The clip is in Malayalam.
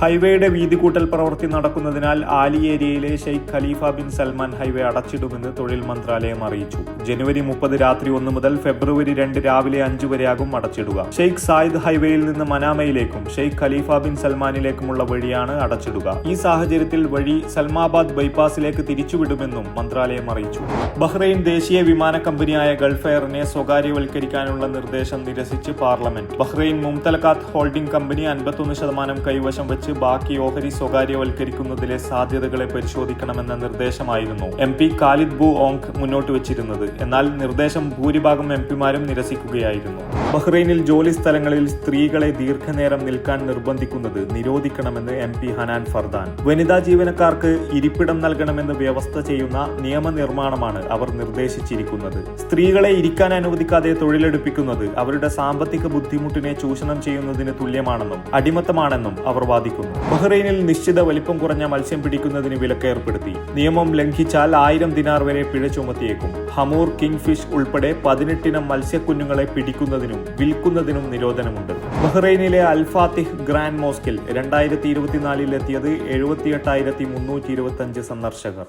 ഹൈവേയുടെ വീതികൂട്ടൽ പ്രവൃത്തി നടക്കുന്നതിനാൽ ആലി ഏരിയയിലെ Sheikh Khalifa bin Salman highway അടച്ചിടുമെന്ന് തൊഴിൽ മന്ത്രാലയം അറിയിച്ചു. ജനുവരി മുപ്പത് രാത്രി ഒന്ന് മുതൽ ഫെബ്രുവരി രണ്ട് രാവിലെ അഞ്ചു വരെയാകും അടച്ചിടുക. ഷെയ്ഖ് സായിദ് ഹൈവേയിൽ നിന്ന് മനാമയിലേക്കും ഷെയ്ഖ് ഖലീഫ ബിൻ സൽമാനിലേക്കുമുള്ള വഴിയാണ് അടച്ചിടുക. ഈ സാഹചര്യത്തിൽ വഴി സൽമാബാദ് ബൈപ്പാസിലേക്ക് തിരിച്ചുവിടുമെന്നും മന്ത്രാലയം അറിയിച്ചു. ബഹ്റൈൻ ദേശീയ വിമാന കമ്പനിയായ ഗൾഫ് എയറിനെ സ്വകാര്യവൽക്കരിക്കാനുള്ള നിർദ്ദേശം നിരസിച്ച് parliament. Bahrain Mumtalakat holding company അൻപത്തൊന്ന് ശതമാനം കൈവശം വെച്ച് ബാക്കി ഓഹരി സ്വകാര്യവൽക്കരിക്കുന്നതിലെ സാധ്യതകളെ പരിശോധിക്കണമെന്ന നിർദ്ദേശമായിരുന്നു എം പി ഖാലിദ് ബു ഓങ് മുന്നോട്ട് വെച്ചിരുന്നത്. എന്നാൽ നിർദ്ദേശം ഭൂരിഭാഗം എം പിമാരും നിരസിക്കുകയായിരുന്നു. ബഹ്റൈനിൽ ജോലി സ്ഥലങ്ങളിൽ സ്ത്രീകളെ ദീർഘനേരം നിൽക്കാൻ നിർബന്ധിക്കുന്നത് നിരോധിക്കണമെന്ന് എം പി ഹനാൻ ഫർദാൻ. വനിതാ ജീവനക്കാർക്ക് ഇരിപ്പിടം നൽകണമെന്ന് വ്യവസ്ഥ ചെയ്യുന്ന നിയമനിർമ്മാണമാണ് അവർ നിർദ്ദേശിച്ചിരിക്കുന്നത്. സ്ത്രീകളെ ഇരിക്കാൻ അനുവദിക്കാതെ തൊഴിലെടുപ്പിക്കുന്നത് അവരുടെ സാമ്പത്തിക ബുദ്ധിമുട്ടിനെ ചൂഷണം ചെയ്യുന്നതിന് തുല്യമാണെന്നും അടിമത്തമാണെന്നും അവർ വാദിക്കുന്നു. ബഹ്റൈനിൽ നിശ്ചിത വലിപ്പം കുറഞ്ഞ മത്സ്യം പിടിക്കുന്നതിന് വിലക്ക് ഏർപ്പെടുത്തി. നിയമം ലംഘിച്ചാൽ ആയിരം ദിനാർ വരെ പിഴ ചുമത്തിയേക്കും. ഹമൂർ കിങ് ഫിഷ് ഉൾപ്പെടെ പതിനെട്ടിനം മത്സ്യക്കുഞ്ഞുങ്ങളെ പിടിക്കുന്നതിനും വിൽക്കുന്നതിനും നിരോധനമുണ്ട്. ബഹ്റൈനിലെ അൽഫാത്തിഹ് ഗ്രാൻഡ് മോസ്കിൽ രണ്ടായിരത്തി ഇരുപത്തിനാലിൽ എത്തിയത് എഴുപത്തിയെട്ടായിരത്തി മുന്നൂറ്റി ഇരുപത്തി സന്ദർശകർ.